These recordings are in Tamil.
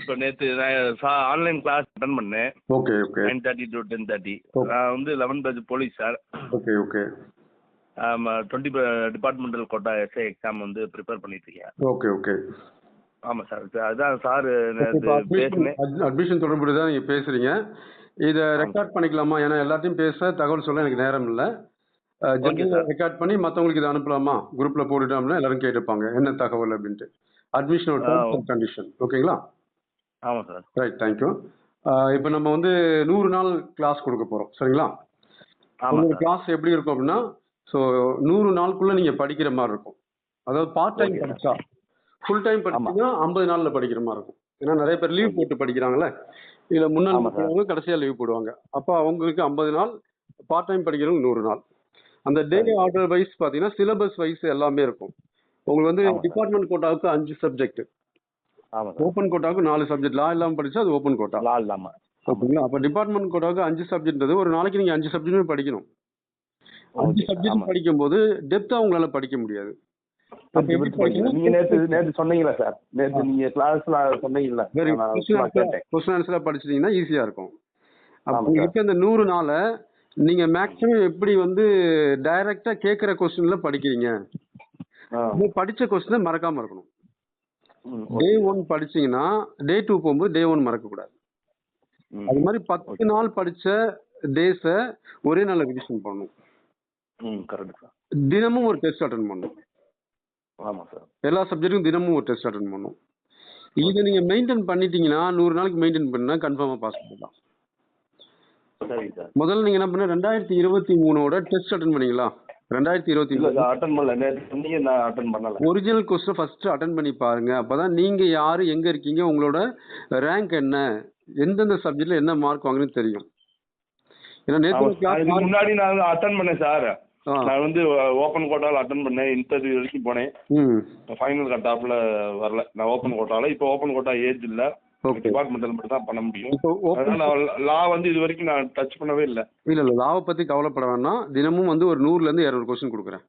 இப்போ நேற்று நான் ஆன்லைன் கிளாஸ் அட்டன் பண்ணேன். Okay okay. Nine thirty to ten thirty. நான் வந்து eleven page police sir okay okay. Twenty departmental quota SI exam வந்து ப்ரிப்பேர் பண்ணிட்டு இருக்கேன். Okay okay. ஆமாம் சார் அதுதான் சார் பேசினேன். அட்மிஷன் தொடர்புடைய தான் நீங்கள் பேசுகிறீங்க இதை ரெக்கார்ட் பண்ணிக்கலாமா? ஏன்னா எல்லாத்தையும் பேச தகவல் சொல்ல எனக்கு நேரம் இல்லை. sir. ரெக்கார்ட் பண்ணி மற்றவங்களுக்கு இதை அனுப்பலாமா? குரூப்பில் போட்டுட்டோம்னா எல்லாரும் கேட்டுப்பாங்க. என்ன தகவல் அப்படின்ட்டு. அட்மிஷனோட டேர்ம்ஸ் அண்ட் கண்டிஷன் ஓகேங்களா ஆமாம் சார் ரைட் தேங்க்யூ இப்போ நம்ம வந்து நூறு நாள் கிளாஸ் கொடுக்க போகிறோம் சரிங்களா? உங்களோட சார் கிளாஸ் எப்படி இருக்கும் அப்படின்னா ஸோ நூறு நாளுக்குள்ள நீங்க படிக்கிற மாதிரி இருக்கும். அதாவது பார்ட் டைம். படிச்சா ஃபுல் டைம் படிச்சீங்கன்னா ஐம்பது நாள்ல படிக்கிற மாதிரி இருக்கும். ஏன்னா நிறைய பேர் லீவ் போட்டு படிக்கிறாங்களே இதுல முன்னாள் ஆமா sir. படிக்கிறவங்க கடைசியா லீவ் போடுவாங்க. அப்போ அவங்களுக்கு ஐம்பது நாள் பார்ட் டைம் படிக்கிறவங்க நூறு நாள். அந்த டே சரி. ஆர்டர் வைஸ் பார்த்தீங்கன்னா சிலபஸ் வைஸ் எல்லாமே இருக்கும். உங்களுக்கு வந்து. டிபார்ட்மெண்ட் கோட்டாவுக்கு அஞ்சு சப்ஜெக்ட் ஓப்பன் கோட்டாவுக்கு நாலு சப்ஜெக்ட் லா இல்லாமல் படிச்சா அது ஓப்பன் கோட்டா லா இல்லாமல் ஓகேங்களா? அப்போ டிபார்ட்மெண்ட் கோட்டாவுக்கு அஞ்சு சப்ஜெக்ட் ஒரு நாளைக்கு நீங்க அஞ்சு சப்ஜெக்ட்டுமே படிக்கணும். அஞ்சு சப்ஜெக்ட். படிக்கும்போது டெப்தா உங்களால படிக்க முடியாது? நீங்க நேற்று சொன்னீங்களா சார். நீங்க கிளாஸ்ல சொன்னீங்கல்ல. கொஸ்டின் ஆன்சர் படிச்சிட்டீங்கன்னா ஈஸியா இருக்கும். அப்ப இந்த நூறு நாள நீங்க மேக்ஸிமம் எப்படி வந்து டைரக்டா கேட்குற கொஸ்டின்ல படிக்கிறீங்க? அப்போ படிச்ச கொஸ்டினை மறக்காம இருக்கணும். டே. ஒன் படிச்சீங்கன்னா டே டூ போகும்போது டே ஒன் மறக்கக்கூடாது அது மாதிரி பத்து நாள் படிச்ச டேஸை ஒரே நாள் ரிவிஷன் பண்ணணும். தினமும் ஒரு டெஸ்ட் அட்டன் பண்ணணும். ஆமா சார் எல்லா சப்ஜெக்ட்டுக்கும் தினமும் ஒரு டெஸ்ட் அட்டன் பண்ணணும். இதை நீங்க மெயின்டைன் பண்ணிட்டீங்கன்னா நூறு நாளைக்கு மெயின்டைன் பண்ணா கன்ஃபார்மா பாஸ் பண்ணலாம். முதல்ல நீங்க என்ன பண்ண ரெண்டாயிரத்தி இருபத்தி மூணோட டெஸ்ட் அட்டன் பண்ணீங்களா? ரெண்டாயிரத்தி இருபத்தி அட்டன் பண்ணல. நேற்று நான் அட்டன் பண்ணல. ஒரிஜினல் கொஸ்டின் ஃபர்ஸ்ட் அட்டன் பண்ணி பாருங்க. அப்பதான் நீங்க யாரு எங்க இருக்கீங்க உங்களோட ரேங்க் என்ன எந்தெந்த சப்ஜெக்ட்ல என்ன மார்க் வாங்குன்னு தெரியும். ஏன்னா நேற்று முன்னாடி நான் அட்டன் பண்ணேன் சார் நான் வந்து ஓப்பன் கோட்டாவில் அட்டன் பண்ணேன் இன்டர்வியூ வரைக்கும் போனேன். ஃபைனல் கட் ஆஃப்ல வரல. நான் ஓப்பன் கோட்டாவில் இப்போ ஓப்பன் கோட்டா ஏஜ் இல்ல. டிபார்ட்மெண்டல் மட்டும் தான் பண்ண முடியும். அதனால லா வந்து இது வரைக்கும் நான் டச் பண்ணவே இல்லை. இல்ல இல்ல. லாவை பத்தி கவலைப்பட வேணாம் தினமும் வந்து ஒரு நூறுல இருந்து இரநூறு கொஸ்டின் கொடுக்குறேன்.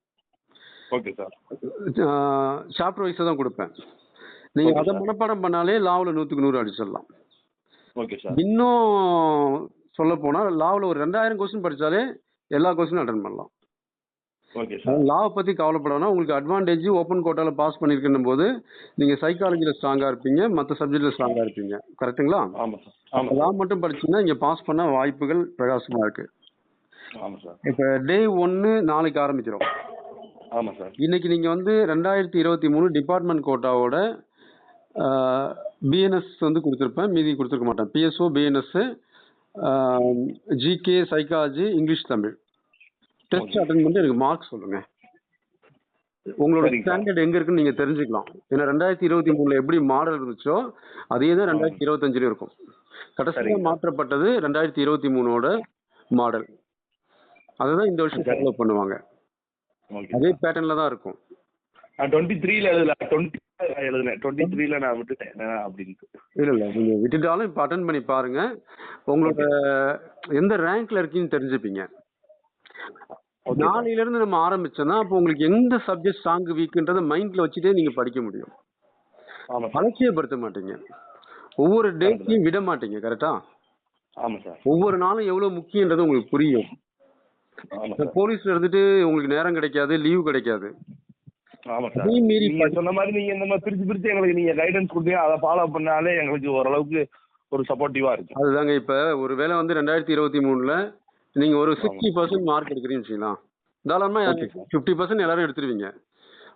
ஓகே சார் சாப்டர் வைஸாக தான் கொடுப்பேன். நீங்க அதை. மனப்பாடம் பண்ணாலே லாவில் நூற்றுக்கு நூறு அடிச்சிடலாம். ஓகே சார் இன்னும் சொல்ல போனா லாவில் ஒரு ரெண்டாயிரம் கொஸ்டின் படிச்சாலே எல்லா கொஸ்டினும் அட்டன் பண்ணலாம். ஓகே சார் லாவை பத்தி கவலைப்பட வேணாம் உங்களுக்கு அட்வான்டேஜ் ஓப்பன் கோட்டால பாஸ் பண்ணிருக்கணும் போது நீங்க சைக்காலஜில ஸ்ட்ராங்கா இருப்பீங்க மற்ற சப்ஜெக்ட்ல ஸ்ட்ராங்கா இருப்பீங்க. கரெக்ட்டுங்களா ஆமாம் சார் ஆமாம் லா மட்டும் படிச்சீங்கன்னா இங்க பாஸ் பண்ண வாய்ப்புகள் பிரகாசமா இருக்கு. ஆமாம் சார் இப்ப டே ஒன்னு நாளைக்கு ஆரம்பிக்கிறோம் ஆமாம் சார் இன்னைக்கு நீங்க வந்து ரெண்டாயிரத்தி இருபத்தி மூணு டிபார்ட்மெண்ட் கோட்டாவோட பிஎன்எஸ் வந்து கொடுத்துருப்பேன். மீதி கொடுத்துருக்க மாட்டேன். PSO BNS GK psychology English Tamil test. Attend பண்ணி எனக்கு மார்க் சொல்லுங்க. உங்களோட. ஸ்டாண்டர்ட் எங்க இருக்குன்னு நீங்க தெரிஞ்சுக்கலாம். ஏன்னா ரெண்டாயிரத்தி இருபத்தி மூணுல எப்படி மாடல் இருந்துச்சோ அதே தான் ரெண்டாயிரத்தி இருபத்தஞ்சுல இருக்கும். கடைசியாக. மாற்றப்பட்டது ரெண்டாயிரத்தி இருபத்தி மூணோட மாடல் அதுதான் இந்த வருஷம். ஃபாலோ பண்ணுவாங்க. அதே பேட்டர்ன்ல தான் இருக்கும். நான் டுவெண்ட்டி த்ரீல எழுதல. டுவெண்ட்டி எழுதுனேன். டுவெண்ட்டி த்ரீல நான் விட்டுட்டேன். அஹ் அப்படின்ட்டு. இல்ல இல்ல. நீங்க விட்டுட்டாலும் இப்போ அட்டன் பண்ணி பாருங்க. உங்களோட எந்த ரேங்க்ல இருக்கீங்கன்னு தெரிஞ்சுப்பீங்க. நாளையில இருந்து நம்ம ஆரம்பிச்சோம்னா அப்போ உங்களுக்கு எந்த சப்ஜெக்ட் ஸ்ட்ராங் வீக்குன்றத மைண்ட்ல வச்சுட்டே நீங்க படிக்க முடியும். அலட்சியப்படுத்த மாட்டீங்க. ஒவ்வொரு டேட்லையும் விட மாட்டீங்க கரெக்டா ஒவ்வொரு நாளும் எவ்வளவு முக்கியன்றது உங்களுக்கு புரியும். போலீஸ்ல இருந்துட்டு உங்களுக்கு நேரம் கிடைக்காது லீவ் கிடைக்காது. சொன்ன மாதிரி நீங்க இந்த மாதிரி பிரிச்சு பிரிச்சு எங்களுக்கு நீங்க கைடன்ஸ் கொடுத்தீங்க அதை ஃபாலோ பண்ணாலே எங்களுக்கு ஓரளவுக்கு ஒரு சப்போர்ட்டிவா இருக்கும். அதுதாங்க இப்ப ஒருவேளை வந்து ரெண்டாயிரத்தி இருபத்தி மூணுல நீங்க ஒரு சிக்ஸ்டி பர்சன்ட் மார்க் எடுக்கிறீங்கன்னு வச்சுக்கலாம் தாராளமா Okay, sir. ஃபிஃப்டி பர்சன்ட் எல்லாரும் எடுத்துருவீங்க.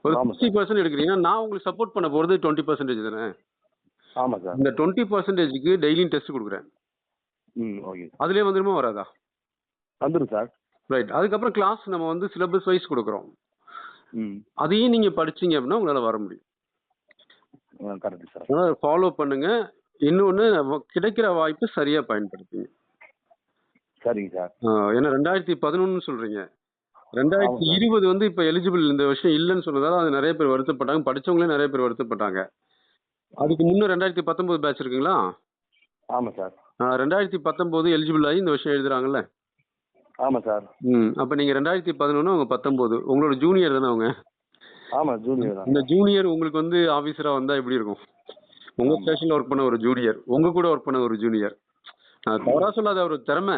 ஒரு சிக்ஸ்டி பர்சன்ட் எடுக்கிறீங்கன்னா நான் உங்களுக்கு சப்போர்ட் பண்ண போறது டுவெண்ட்டி பர்சன்டேஜ் தானே? ஆமாம் சார் இந்த டுவெண்ட்டி பர்சன்டேஜ்க்கு டெய்லியும் டெஸ்ட் கொடுக்குறேன். ம் ஓகே அதுலயே வந்துருமா வராதா? வந்துடும் சார் ரைட் அதுக்கப்புறம் கிளாஸ் நம்ம வந்து சிலபஸ் வைஸ் கொடுக்குறோம். ம். அதையும் நீங்க படிச்சீங்க அப்படின்னா உங்களால வர முடியும். கரெக்ட் சார் அதனால ஃபாலோ பண்ணுங்க. இன்னொன்னு நம்ம கிடைக்கிற வாய்ப்பு சரியா பயன்படுத்துங்க. சரிங்க சார். ஏன்னா ரெண்டாயிரத்தி பதினொன்னு சொல்றீங்க. ரெண்டாயிரத்தி. இருபது வந்து இப்ப எலிஜிபிள் இந்த வருஷம் இல்லைன்னு சொன்னதால அது நிறைய பேர் வருத்தப்பட்டாங்க. படிச்சவங்களே நிறைய பேர் வருத்தப்பட்டாங்க. அதுக்கு முன்ன ரெண்டாயிரத்தி பத்தொன்பது பேட்ச் இருக்குங்களா? ஆமாம் சார். ரெண்டாயிரத்தி பத்தொன்பது எலிஜிபிள் ஆகி இந்த வருஷம் எழுதுறாங்கல்ல? ஆமாம் சார். ம் அப்ப நீங்க ரெண்டாயிரத்தி பதினொன்னு அவங்க பத்தொன்பது. உங்களோட ஜூனியர் தானே அவங்க? ஆமாம் ஜூனியர் தான் இந்த ஜூனியர் உங்களுக்கு வந்து ஆபீசரா வந்தா எப்படி இருக்கும்? உங்க ஆமா. ஸ்டேஷன்ல ஒர்க் பண்ண ஒரு ஜூனியர் உங்க கூட ஒர்க் பண்ண ஒரு ஜூனியர் நான் தவறா சொல்லாத ஒரு திறமை.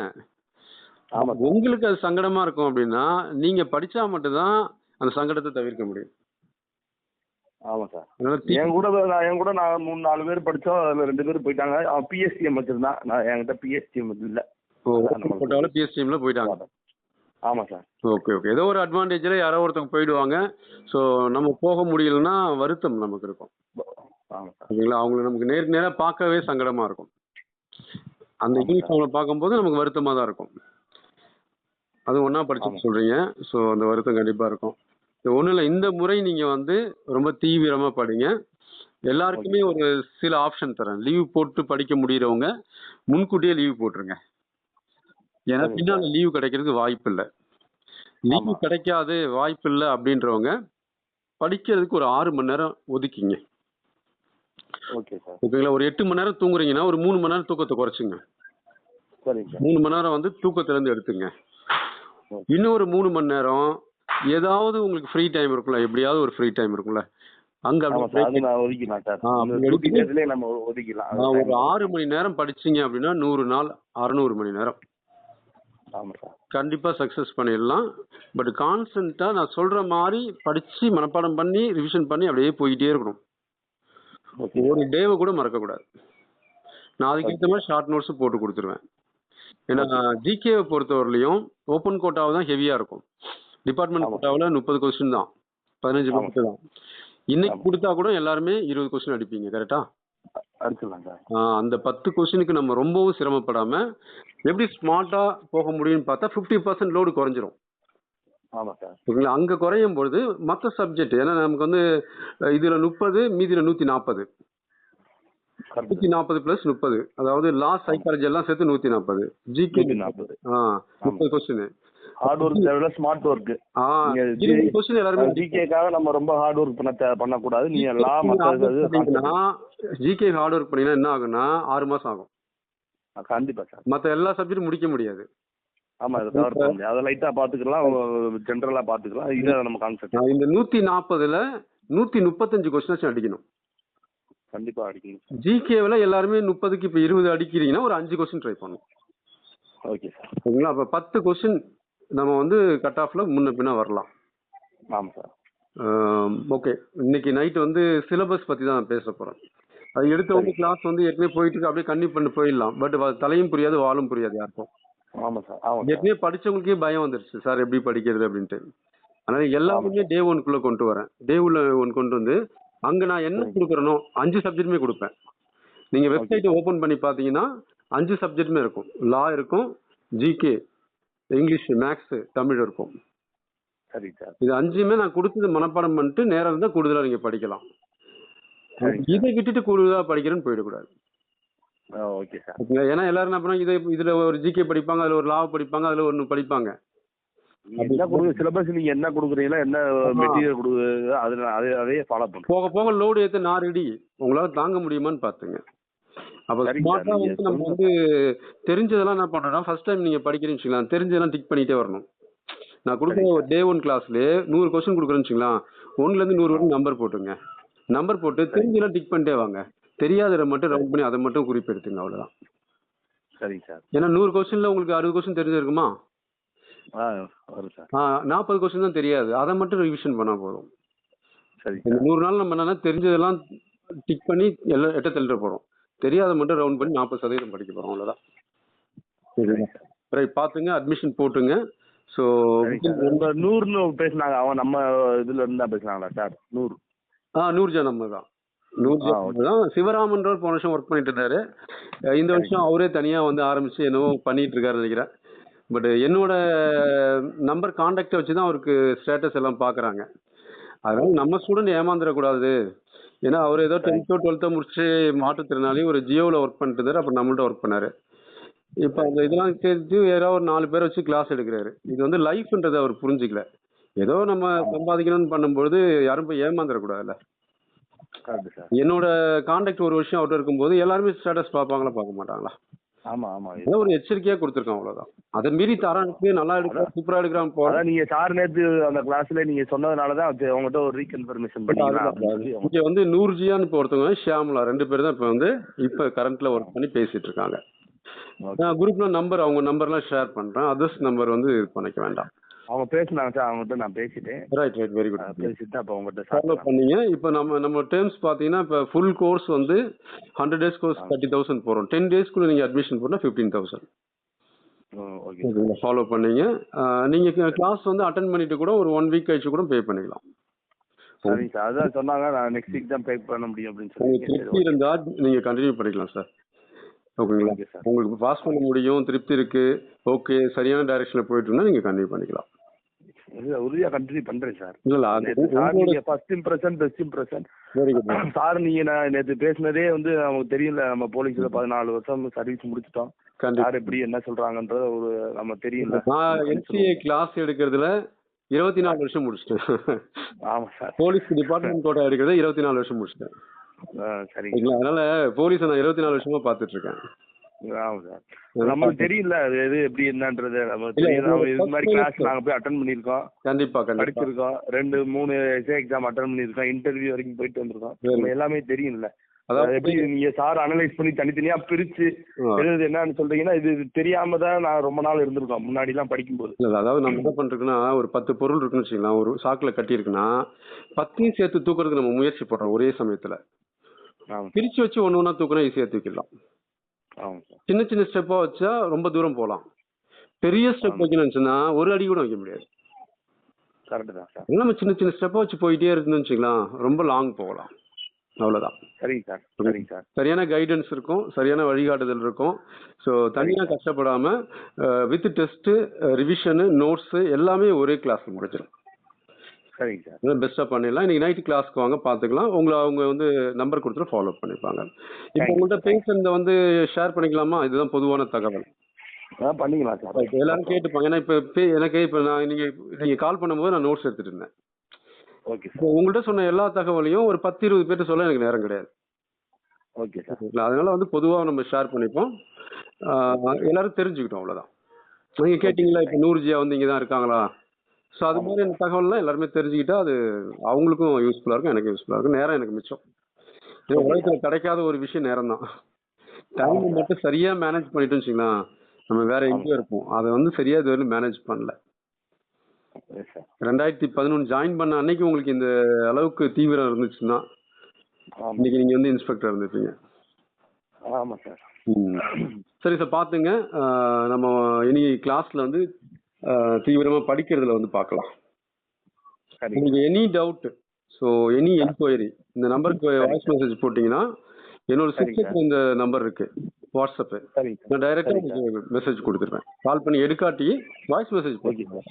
உங்களுக்கு அது சங்கடமா இருக்கும் அப்படின்னா நீங்க படிச்சா மட்டும்தான் அந்த சங்கடத்தை தவிர்க்க முடியும். ஆமா சார். என் கூட நான் என் கூட நான் மூணு நாலு பேர் படிச்சோம். அதுல ரெண்டு பேர் போயிட்டாங்க. அவன் பிஎஸ்டிஎம் வச்சிருந்தான். நான் என்கிட்ட பிஎஸ்டிஎம் இல்ல. போட்டாலும் பிஎஸ் டீம்ல போயிட்டாங்க. ஆமா சார். Okay okay. ஏதோ ஒரு அட்வான்டேஜ்ல யாரோ ஒருத்தவங்க போயிடுவாங்க. ஸோ நம்ம போக முடியலன்னா வருத்தம் நமக்கு இருக்கும். ஆமா சார். ஓகேங்களா அவங்கள நமக்கு நேரா பார்க்கவே சங்கடமா இருக்கும். அந்த யூனிஃபார்ம்ல பார்க்கும்போது நமக்கு வருத்தமா தான் இருக்கும். அது ஒண்ணா படிச்சு ஆமா. சொல்றீங்க. ஸோ அந்த வருத்தம் கண்டிப்பா இருக்கும். ஒன்றும் இல்லை இந்த முறை நீங்க வந்து ரொம்ப தீவிரமா படிங்க. எல்லாருக்குமே ஒரு சில ஆப்ஷன் தரேன். லீவ் போட்டு படிக்க முடியறவங்க முன்கூட்டியே லீவ் போட்டுருங்க. ஏன்னா பின்னால லீவ் கிடைக்கிறதுக்கு வாய்ப்பு இல்லை. லீவ். கிடைக்காது வாய்ப்பு இல்லை அப்படின்றவங்க படிக்கிறதுக்கு ஒரு ஆறு மணி நேரம் ஒதுக்கிங்க. ஓகேங்களா? ஒரு எட்டு மணி நேரம் தூங்குறீங்கன்னா ஒரு மூணு மணி நேரம் தூக்கத்தை குறைச்சுங்க. மூணு மணி நேரம் வந்து தூக்கத்துல இருந்து எடுத்துங்க. இன்னும் ஒரு மூணு மணி நேரம் ஏதாவது உங்களுக்கு ஃப்ரீ டைம் இருக்கும்ல எப்படியாவது ஒரு ஃப்ரீ டைம் இருக்கும்ல அங்க ஒரு. ஆறு மணி நேரம் படிச்சீங்க அப்படின்னா நூறு நாள் அறுநூறு மணி நேரம். கண்டிப்பா சக்சஸ் பண்ணிடலாம். பட் கான்ஸ்டன்ட்டா நான் சொல்ற மாதிரி படிச்சு மனப்பாடம் பண்ணி ரிவிஷன் பண்ணி அப்படியே போயிட்டே இருக்கணும். ஒரு டேவை கூட மறக்க கூடாது நான் அதுக்கேற்ற மாதிரி ஷார்ட் நோட்ஸ் போட்டு கொடுத்துருவேன். ஏன்னா ஜிகேவை பொறுத்தவரையிலையும் ஓப்பன் கோட்டாவை தான் ஹெவியா இருக்கும். டிபார்ட்மெண்ட். கோட்டாவில் முப்பது கொஸ்டின் தான். பதினஞ்சு ஆமா. மார்க் தான். இன்னைக்கு. கொடுத்தா கூட எல்லாருமே இருபது கொஸ்டின் அடிப்பீங்க கரெக்டா அந்த பத்து கொஸ்டினுக்கு நம்ம ரொம்பவும் சிரமப்படாம எப்படி ஸ்மார்ட்டா போக முடியும்னு பார்த்தா ஃபிஃப்டி பர்சன்ட் லோடு குறைஞ்சிரும். ஓகேங்களா? அங்க குறையும் பொழுது மற்ற சப்ஜெக்ட் ஏன்னா நமக்கு வந்து இதுல முப்பது மீதியில நூத்தி நாற்பது நூத்தி நாற்பது பிளஸ் முப்பது. அதாவது லா சைக்காலஜி எல்லாம் சேர்த்து நூத்தி நாற்பது ஜிகே நாற்பது முப்பது. கொஸ்டின் ஹார்ட் ஒர்க் தேவையில்ல ஸ்மார்ட் ஒர்க் கொஸ்டின் எல்லாருமே ஜிகேக்காக நம்ம ரொம்ப ஹார்ட் ஒர்க் பண்ண பண்ணக்கூடாது. லா பண்ணீங்கன்னா ஜிகே ஹார்ட் ஒர்க் பண்ணீங்கன்னா என்ன ஆகும்னா ஆறு மாசம் ஆகும். கண்டிப்பா சார். மத்த எல்லா சப்ஜெக்டும் முடிக்க முடியாது. ஆமா இதை கவர் பண்ண முடியாது. அதை லைட்டா பாத்துக்கலாம் ஜென்ரலா பாத்துக்கலாம் இதை நம்ம கான்செப்ட் இந்த நூத்தி நாற்பதுல நூத்தி முப்பத்தஞ்சு கொஸ்டினாச்சும் அடிக்கணும். கண்டிப்பா அடிக்கணும் ஜிகேவில் எல்லாருமே முப்பதுக்கு இப்போ இருபது அடிக்கிறீங்கன்னா ஒரு அஞ்சு கொஸ்டின் ட்ரை பண்ணும் ஓகே சார் ஓகேங்களா அப்போ பத்து கொஸ்டின் நம்ம வந்து கட் ஆஃப்ல முன்ன பின்ன வரலாம். ஆமா சார் ஓகே இன்னைக்கு நைட் வந்து சிலபஸ் பத்தி தான் நான் பேச போறேன். அது எடுத்த உடனே கிளாஸ் வந்து ஏற்கனவே போயிட்டு இருக்கு. அப்படியே கண்ணி பண்ணி போயிடலாம். பட் தலையும் புரியாது வாலும் புரியாது யாருக்கும். ஆமா சார் ஏற்கனவே படிச்சவங்களுக்கே பயம் வந்துருச்சு. சார் எப்படி படிக்கிறது? அப்படின்ட்டு. அதனால எல்லாருமே டே ஒன்குள்ள கொண்டு வரேன். டே ஒன் கொண்டு வந்து அங்க நான் என்ன. கொடுக்குறேனோ அஞ்சு சப்ஜெக்ட்டுமே கொடுப்பேன். நீங்க வெப்சைட்டை ஓபன் பண்ணி பாத்தீங்கன்னா அஞ்சு சப்ஜெக்ட்டுமே இருக்கும். லா இருக்கும் ஜிகே இங்கிலீஷ் மேக்ஸ் தமிழ் இருக்கும். சரி சார். இது அஞ்சுமே நான் கொடுத்தது மனப்பாடம் பண்ணிட்டு நேரம் இருந்தால் கூடுதலாக நீங்கள் படிக்கலாம். இதை விட்டுட்டு கூடுதலாக படிக்கிறேன்னு போயிடக்கூடாது. Okay sir? ஏன்னா எல்லாரும் என்ன பண்ணுவாங்க இதை இதில் ஒரு ஜிகே படிப்பாங்க அதில் ஒரு லா படிப்பாங்க அதில் ஒன்று படிப்பாங்க. என்ன கொடுங்க சிலபஸ் நீங்க என்ன கொடுக்குறீங்களோ என்ன மெட்டீரியல் கொடுக்குறீங்களோ அதுல அதே அதையே ஃபாலோ பண்ணுங்க. போக போக லோடு ஏற்ற நான் ரெடி உங்களால் தாங்க முடியுமான்னு பார்த்துங்க அப்போ சார், ஸ்மார்ட்டாக நீங்க வந்து நம்ம வந்து தெரிஞ்சதெல்லாம் என்ன பண்ணுறோம்னா ஃபர்ஸ்ட் டைம் நீங்கள் படிக்கிறீங்கன்னு வச்சுக்கலாம் தெரிஞ்சதெல்லாம் டிக் பண்ணிட்டே வரணும். நான் கொடுக்குற டே ஒன் கிளாஸ்லேயே நூறு கொஸ்டின் கொடுக்குறேன்னு வச்சுக்கலாம் ஒன்றுலேருந்து நூறு வரைக்கும் நம்பர் போட்டுங்க. நம்பர் போட்டு தெரிஞ்சதெல்லாம் டிக் பண்ணிட்டே வாங்க. தெரியாததை மட்டும் ரவுண்ட் பண்ணி அதை மட்டும் குறிப்பெடுத்துங்க அவ்வளோதான் சரிங்க சார். ஏன்னா நூறு கொஸ்டினில் உங்களுக்கு அறுபது கொஸ்டின் தெரிஞ்சிருக்குமா? வரும் சார். ஆ நாற்பது கொஸ்டின் தான் தெரியாது. அதை மட்டும் ரிவிஷன் பண்ணால் போதும். சரி இந்த நூறு நாள் நம்ம என்னன்னா தெரிஞ்சதெல்லாம் டிக் பண்ணி எல்லாம் எட்ட தள்ளிட போகிறோம் தெரியாத மட்டும் ரவுண்ட் பண்ணி நாற்பது சதவீதம் படிக்க போகிறோம் அவ்வளோதான் சரிங்க சார். ரைட் பார்த்துங்க அட்மிஷன் போட்டுங்க. ஸோ இந்த நூறுன்னு பேசினாங்க. அவன் நம்ம இதுல இருந்தா பேசுனாங்களா சார். நூறு. ஆ நூர்ஜா நம்ம தான். நம்ம தான். சிவராமன்றவர் போன வருஷம் ஒர்க் பண்ணிட்டு இருந்தாரு. இந்த வருஷம் அவரே தனியாக வந்து ஆரம்பிச்சு என்னவோ பண்ணிட்டு இருக்காருன்னு நினைக்கிறேன். பட் என்னோட நம்பர் காண்டாக்டை வச்சு தான் அவருக்கு ஸ்டேட்டஸ் எல்லாம் பார்க்குறாங்க அதனால நம்ம ஸ்டூடெண்ட் ஏமாந்துடக்கூடாது ஏன்னா அவர் ஏதோ டென்த்தோ டுவெல்த்தோ முடிச்சு மாற்றுத்திறனாளி ஒரு ஜியோவில் ஒர்க் பண்ணிட்டு இருந்தாரு அப்புறம் நம்மள்ட்ட ஒர்க் பண்ணாரு. இப்போ அந்த இதெல்லாம் தெரிஞ்சு யாராவது ஒரு நாலு பேரை வச்சு கிளாஸ் எடுக்கிறாரு. இது வந்து லைஃப்ன்றதை அவர் புரிஞ்சுக்கல. ஏதோ நம்ம சம்பாதிக்கணும்னு பண்ணும்பொழுது யாரும் போய் ஏமாந்துடக்கூடாதுல்ல என்னோட காண்டாக்ட் ஒரு வருஷம் அவர்கிட்ட இருக்கும்போது எல்லாருமே ஸ்டேட்டஸ் பார்ப்பாங்களா பார்க்க மாட்டாங்களா? ஆமா ஆமா. ஏதோ ஒரு எச்சரிக்கையா கொடுத்துருக்கான் அவ்வளவுதான். அதை மீறி தரானுக்கு நல்லா எடுக்கிறான் சூப்பரா எடுக்கிறான் போல. நீங்க சார் நேத்து அந்த கிளாஸ்ல நீங்க சொன்னதுனால தான் அது அவங்ககிட்ட ஒரு ரீகன்ஃபர்மேஷன் அவங்க- இங்க வந்து நூறு ஜியான்னு இப்போ ஒருத்தவங்க ஷியாமலா ரெண்டு பேரும் தான் இப்போ வந்து இப்போ கரண்ட்ல ஒர்க் பண்ணி பேசிட்டு இருக்காங்க. குரூப்ல நம்பர் அவங்க நம்பர்லாம் ஷேர் பண்றேன். அதர்ஸ் நம்பர் வந்து இது பண்ணிக்க வேண்டாம். அவங்க பேசினாங்க சார் அவங்ககிட்ட நான் பேசிட்டேன். ரைட் ரைட் வெரி குட் பேசிட்டு அப்ப அவங்ககிட்ட ஃபாலோ பண்ணீங்க. இப்போ நம்ம நம்ம டேர்ம்ஸ் பார்த்தீங்கன்னா இப்போ ஃபுல் கோர்ஸ் வந்து hundred days course thirty thousand போகிறோம் டென் டேஸ்க்குள்ள நீங்கள் அட்மிஷன் போட்டால் ஃபிஃப்டீன் தௌசண்ட் ஓகே ஃபாலோ பண்ணீங்க. ஆஹ் நீங்க கிளாஸ் வந்து அட்டன் பண்ணிட்டு கூட ஒரு ஒன் வீக் கழிச்சு கூட பே பண்ணிக்கலாம். சரிங்க சார் அதான் சொன்னாங்க நான் நெக்ஸ்ட் வீக் தான் பே பண்ண முடியும் அப்படின்னு சொல்லி திருப்தி இருந்தா நீங்க கண்டினியூ பண்ணிக்கலாம் சார் ஓகேங்களா? Okay sir. உங்களுக்கு பாஸ் பண்ண முடியும் திருப்தி இருக்கு. ஓகே சரியான டைரக்ஷன்ல போயிட்டு இருந்தா நீங்க கண்டினியூ பண்ணிக்கலாம். இல்ல, உறுதியா கண்டினியூ பண்றேன் சார். இல்ல அது first impression best impression sir நீங்க நான் நேத்து பேசினதே வந்து நமக்கு தெரியல. நம்ம போலீஸ்ல பதினாலு வருஷம் சர்வீஸ் முடிச்சிட்டோம். யார் எப்படி என்ன சொல்றாங்கன்றது ஒரு நம்ம தெரியல. நான் என்சிஏ கிளாஸ் எடுக்கிறதுல இருபத்தி நாலு வருஷம் முடிச்சிட்டேன். ஆமா சார். போலீஸ் டிபார்ட்மெண்ட் கோட்டா எடுக்கிறத இருபத்தி நாலு வருஷம் முடிச்சிட்டேன். சரிங்களா அதனால போலீஸை நான் இருபத்தி நாலு வருஷமா பார்த்துட்டு இருக்கேன் நம்மளுக்கு தெரியல அது எது எப்படி என்னன்றது. நம்ம இது மாதிரி கிளாஸ். நாங்க போய் அட்டன் பண்ணியிருக்கோம். கண்டிப்பா படிச்சிருக்கோம். ரெண்டு மூணு எஸ்ஏ எக்ஸாம் அட்டன் பண்ணியிருக்கோம். இன்டர்வியூ வரைக்கும் போயிட்டு வந்திருக்கோம். எல்லாமே தெரியும்ல. அதாவது அது எப்படி நீங்க சார் அனலைஸ் பண்ணி தனித்தனியா பிரிச்சு. எழுது என்னன்னு சொல்றீங்கன்னா இது தெரியாம தான் நான் ரொம்ப நாள் இருந்திருக்கோம். முன்னாடி எல்லாம் படிக்கும்போது. இல்ல அதாவது நம்ம என்ன பண்றோம்னா ஒரு பத்து பொருள் இருக்குன்னு வச்சுக்கலாம் ஒரு சாக்குல கட்டி இருக்குன்னா பத்தையும் சேர்த்து தூக்குறதுக்கு நம்ம முயற்சி பண்றோம் ஒரே சமயத்துல. பிரிச்சு வச்சு ஒண்ணு ஒண்ணா தூக்குனா ஈஸியா தூக்கிடலாம். சின்ன சின்ன ஸ்டெப்பா வச்சா ரொம்ப தூரம் போகலாம் பெரிய ஸ்டெப் வைக்கணும்னு சொன்னா ஒரு அடி கூட வைக்க முடியாது. கரெக்ட் தான் சார். நம்ம சின்ன சின்ன ஸ்டெப்பா வச்சு போயிட்டே இருந்தோம்னு வச்சுக்கலாம். ரொம்ப லாங் போகலாம். அவ்வளவுதான். சரிங்க சார். சரிங்க சார். சரியான கைடன்ஸ் இருக்கும். சரியான வழிகாட்டுதல் இருக்கும். ஸோ தனியாக கஷ்டப்படாம வித் டெஸ்ட் ரிவிஷனு நோட்ஸ் எல்லாமே ஒரே கிளாஸ் முடிச்சிடும் சரிங்க சார். பெஸ்ட்டாக பண்ணிடலாம். இன்னைக்கு நைட்டு கிளாஸ்க்கு வாங்க பார்த்துக்கலாம். உங்களை அவங்க வந்து நம்பர் கொடுத்துட்டு ஃபாலோ பண்ணிப்பாங்க. இப்போ உங்கள்கிட்ட பேசுறத வந்து ஷேர் பண்ணிக்கலாமா? இதுதான் பொதுவான தகவல். ஆ பண்ணிக்கலாம் சார். இப்ப எல்லாரும் கேட்டுப்பாங்க. ஏன்னா இப்போ எனக்கு இப்போ நான் நீங்கள் நீங்கள் கால் பண்ணும்போது நான் நோட்ஸ் எடுத்துட்டு இருந்தேன். ஓகே இப்போ உங்கள்கிட்ட சொன்ன எல்லா தகவலையும் ஒரு பத்து இருபது பேர்ட்ட சொல்ல எனக்கு நேரம் கிடையாது. Okay sir. சரிங்களா? அதனால வந்து பொதுவாக நம்ம ஷேர் பண்ணிப்போம். ஆஹ் எல்லாரும் தெரிஞ்சுக்கிட்டோம் அவ்வளோதான் நீங்கள் கேட்டிங்களா? இப்போ நூறு ஜியா வந்து இங்கே தான் இருக்காங்களா? ஸோ அது மாதிரி இந்த தகவல்லாம் எல்லாருமே தெரிஞ்சுக்கிட்டா அது அவங்களுக்கும் யூஸ்ஃபுல்லாக இருக்கும் எனக்கு யூஸ்ஃபுல்லாக இருக்கும். நேரம் எனக்கு மிச்சம். இது உலகத்தில் கிடைக்காத ஒரு விஷயம் நேரம் தான் டைம் மட்டும் சரியாக மேனேஜ் பண்ணிட்டோம்னு வச்சுக்கலாம் நம்ம வேற எங்கேயோ இருப்போம். அதை வந்து சரியா இது வரையும் மேனேஜ் பண்ணல. ரெண்டாயிரத்தி பதினொன்று ஜாயின் பண்ண அன்னைக்கு உங்களுக்கு இந்த அளவுக்கு தீவிரம் இருந்துச்சுன்னா இன்னைக்கு நீங்கள் வந்து இன்ஸ்பெக்டர் இருந்திருப்பீங்க. ஆமாம் சார். சரி சார் பார்த்துங்க. நம்ம இனி கிளாஸ்ல வந்து தீவிரமா படிக்கிறதுல வந்து பார்க்கலாம். உங்களுக்கு any doubt so any enquiry இந்த நம்பருக்கு வாய்ஸ் மெசேஜ் போட்டிங்கன்னா என்னோட சிஸ்டருக்கு இந்த நம்பர் இருக்கு. வாட்ஸ்அப்பு நான் டைரக்டாக மெசேஜ் கொடுத்துருவேன். கால் பண்ணி எடுக்காட்டி வாய்ஸ் மெசேஜ் ஓகே போட்டு சார்.